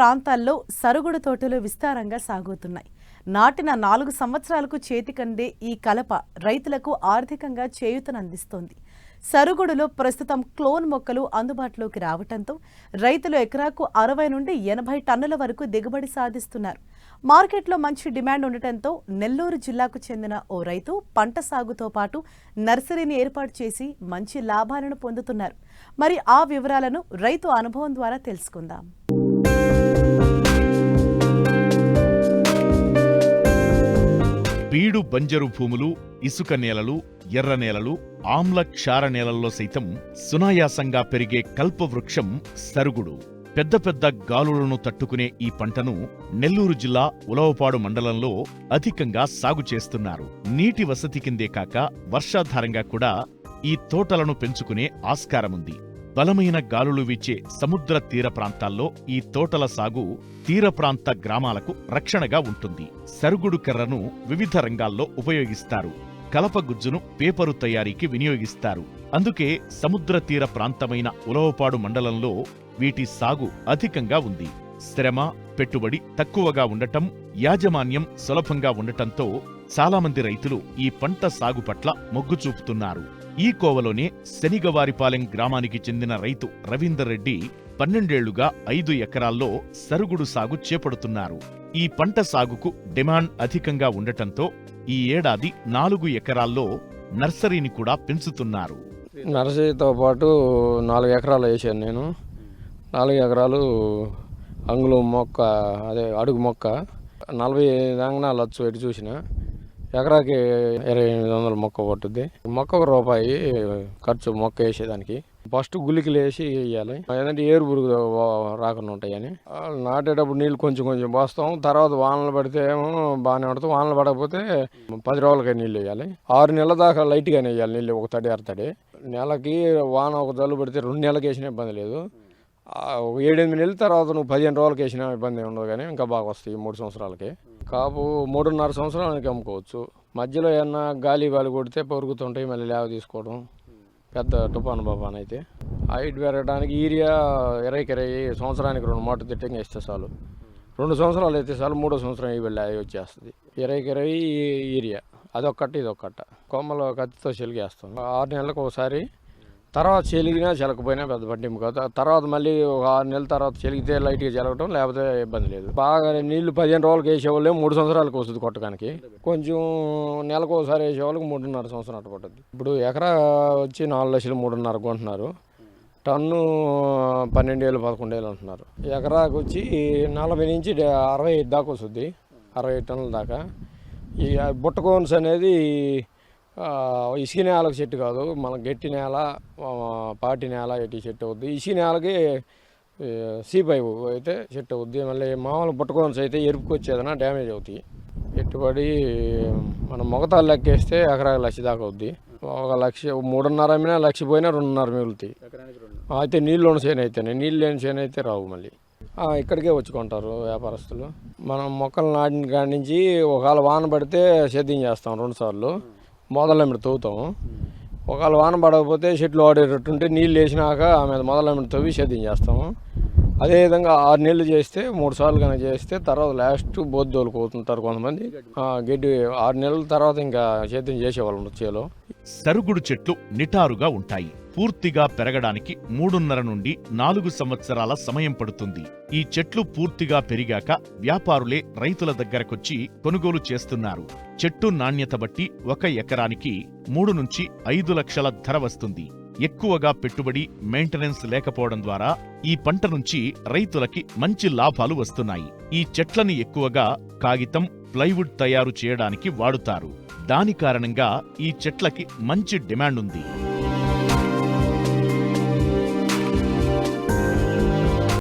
ప్రాంతాల్లో సరుగుడు తోటలు విస్తారంగా సాగుతున్నాయి. నాటిన నాలుగు సంవత్సరాలకు చేతికందే ఈ కలప రైతులకు ఆర్థికంగా చేయూతనందిస్తోంది. సరుగుడులో ప్రస్తుతం క్లోన్ మొక్కలు అందుబాటులోకి రావటంతో రైతులు ఎకరాకు అరవై నుండి ఎనభై టన్నుల వరకు దిగుబడి సాధిస్తున్నారు. మార్కెట్లో మంచి డిమాండ్ ఉండటంతో నెల్లూరు జిల్లాకు చెందిన ఓ రైతు పంట సాగుతో పాటు నర్సరీని ఏర్పాటు చేసి మంచి లాభాలను పొందుతున్నారు. మరి ఆ వివరాలను రైతు అనుభవం ద్వారా తెలుసుకుందాం. బీడు బంజరు భూములు ఇసుక నేలలు ఎర్ర నేలలు ఆమ్ల క్షార నేలల్లో సైతం సునాయాసంగా పెరిగే కల్పవృక్షం సరుగుడు. పెద్ద పెద్ద గాలులను తట్టుకునే ఈ పంటను నెల్లూరు జిల్లా ఉలవపాడు మండలంలో అధికంగా సాగు చేస్తున్నారు. నీటి వసతి కిందే కాక వర్షాధారంగా కూడా ఈ తోటలను పెంచుకునే ఆస్కారముంది. బలమైన గాలులు వీచే సముద్ర తీర ప్రాంతాల్లో ఈ తోటల సాగు తీర ప్రాంత గ్రామాలకు రక్షణగా ఉంటుంది. సరుగుడు కర్రను వివిధ రంగాల్లో ఉపయోగిస్తారు. కలప గుజ్జును పేపరు తయారీకి వినియోగిస్తారు. అందుకే సముద్ర తీర ప్రాంతమైన ఉలవపాడు మండలంలో వీటి సాగు అధికంగా ఉంది. శ్రమ పెట్టుబడి తక్కువగా ఉండటం యాజమాన్యం సులభంగా ఉండటంతో చాలామంది రైతులు ఈ పంట సాగు పట్ల మొగ్గు చూపుతున్నారు. ఈ కోవలోనే శనిగవారిపాలెం గ్రామానికి చెందిన రైతు రవీందర్ రెడ్డి పన్నెండేళ్ళుగా ఐదు ఎకరాల్లో సరుగుడు సాగు చేపడుతున్నారు. ఈ పంట సాగుకు డిమాండ్ అధికంగా ఉండటంతో ఈ ఏడాది నాలుగు ఎకరాల్లో నర్సరీని కూడా పెంచుతున్నారు. నర్సరీతో పాటు నాలుగు ఎకరాలు వేసాను నేను. నాలుగు ఎకరాలు అంగుళం మొక్క అదే అడుగు మొక్క నలభై దాకా లచ్చు ఎటు చూసిన. ఎకరాకి ఇరవై ఎనిమిది వందల మొక్క పట్టుద్ది. మొక్క ఒక రూపాయి ఖర్చు మొక్క వేసేదానికి. ఫస్ట్ గులికలు వేసి వేయాలి. ఏంటంటే ఏరు పురుగు రాకుండా ఉంటాయని. నాటేటప్పుడు నీళ్ళు కొంచెం కొంచెం పోస్తాం. తర్వాత వానలు పడితే ఏమో బాగానే ఉంటుంది వానలు పడకపోతే పది రోజులకి నీళ్ళు వేయాలి. ఆరు నెలల దాకా లైట్గానే వేయాలి నీళ్ళు ఒక తడి అర తడి. నెలకి వాన ఒక జల్లు పడితే రెండు నెలలకి వేసిన ఇబ్బంది లేదు. ఒక ఏడెనిమిది నెలల తర్వాత నువ్వు పదిహేను రోజులకి వేసినా ఇబ్బంది ఉండదు కానీ ఇంకా బాగా వస్తాయి మూడు సంవత్సరాలకి. కాపు మూడున్నర సంవత్సరాలకి అమ్ముకోవచ్చు. మధ్యలో ఏమన్నా గాలి గాలి కొడితే పొరుగుతుంటాయి మళ్ళీ లేవ తీసుకోవడం. పెద్ద తుఫాను బాబాన్ అయితే. హైట్ పెరగడానికి ఈరియా ఇరవైకి ఇరవై సంవత్సరానికి రెండు మూట తిట్టంగా ఇస్తే చాలు. రెండు సంవత్సరాలు అయితే చాలు మూడో సంవత్సరం ఇవి వెళ్ళి అవి వచ్చేస్తుంది ఇరవైకి ఇరవై ఈరియా అదొక్కటి ఇదొక్కట. కొమ్మలు కత్తితో చెలిగేస్తాం ఆరు నెలలకు ఒకసారి తర్వాత చెలిగినా చెలకపోయినా పెద్ద పట్టింపు కాదు. తర్వాత మళ్ళీ ఒక ఆరు నెలల తర్వాత చెలిగితే లైట్గా చెలగటం లేకపోతే ఇబ్బంది లేదు. బాగా నీళ్ళు పదిహేను రోజులకు వేసేవాళ్ళు మూడు సంవత్సరాలకు వస్తుంది కొట్టడానికి. కొంచెం నెలకు ఒకసారి వేసేవాళ్ళకి మూడున్నర సంవత్సరం అట్ట పట్టుద్ది ఇప్పుడు ఎకరా వచ్చి నాలుగు లక్షలు మూడున్నర కొంటున్నారు. టన్ను పన్నెండు వేలు పదకొండు వేలు అంటున్నారు. ఎకరాకు వచ్చి నలభై నుంచి అరవై ఐదు దాకా వస్తుంది. అరవై ఐదు టన్నుల దాకా. ఈ బుట్టకోన్స్ అనేది ఇసుక నేలకు చెట్టు కాదు మన గట్టి నేల పాటి నేల ఎట్టి చెట్టు అవుద్ది. ఇసుక నేలకి సీ పైపు అయితే చెట్టు అవుద్ది. మళ్ళీ మామూలు బుట్టకోన్స్ అయితే ఎరుపుకొచ్చేదన్నా డ్యామేజ్ అవుతాయి పెట్టుబడి మనం మొగతాలు లెక్కేస్తే ఎకరాకి లక్ష దాకా అవుద్ది. ఒక లక్ష మూడున్నర అమ్మినా లక్ష పోయినా రెండున్నర మిగులుతాయి. అయితే నీళ్ళు ఉన్న చేను అయితేనే నీళ్ళు లేని చేను అయితే రావు మళ్ళీ. ఇక్కడికే వచ్చుకుంటారు వ్యాపారస్తులు. మనం మొక్కలు నాటిన కాడి నుంచి ఒకవేళ వాన పడితే సేద్యం చేస్తాం రెండు సార్లు మొదలెమిడి తవ్వుతాం ఒకవేళ వాన పడకపోతే చెట్లు వాడేటట్టుంటే నీళ్ళు వేసినాక ఆమె మొదలెమిడి తవ్వి సేద్యం చేస్తాము అదేవిధంగా ఆరు నెలలు చేస్తే మూడు సార్లు కానీ చేస్తే తర్వాత లాస్ట్ బొద్దోలు కోతుంటారు కొంతమంది. గడ్డి ఆరు నెలల తర్వాత ఇంకా సేద్యం చేసేవాళ్ళు చేలో సరుగుడు చెట్లు నిటారుగా ఉంటాయి. పూర్తిగా పెరగడానికి మూడున్నర నుండి నాలుగు సంవత్సరాల సమయం పడుతుంది. ఈ చెట్లు పూర్తిగా పెరిగాక వ్యాపారులే రైతుల దగ్గరకొచ్చి కొనుగోలు చేస్తున్నారు. చెట్టు నాణ్యత బట్టి ఒక ఎకరానికి మూడు నుంచి ఐదు లక్షల ధర వస్తుంది. ఎక్కువగా పెట్టుబడి మెయింటెనెన్స్ లేకపోవడం ద్వారా ఈ పంట నుంచి రైతులకి మంచి లాభాలు వస్తున్నాయి. ఈ చెట్లని ఎక్కువగా కాగితం ప్లైవుడ్ తయారు చేయడానికి వాడుతారు. దాని కారణంగా ఈ చెట్లకి మంచి డిమాండ్ ఉంది.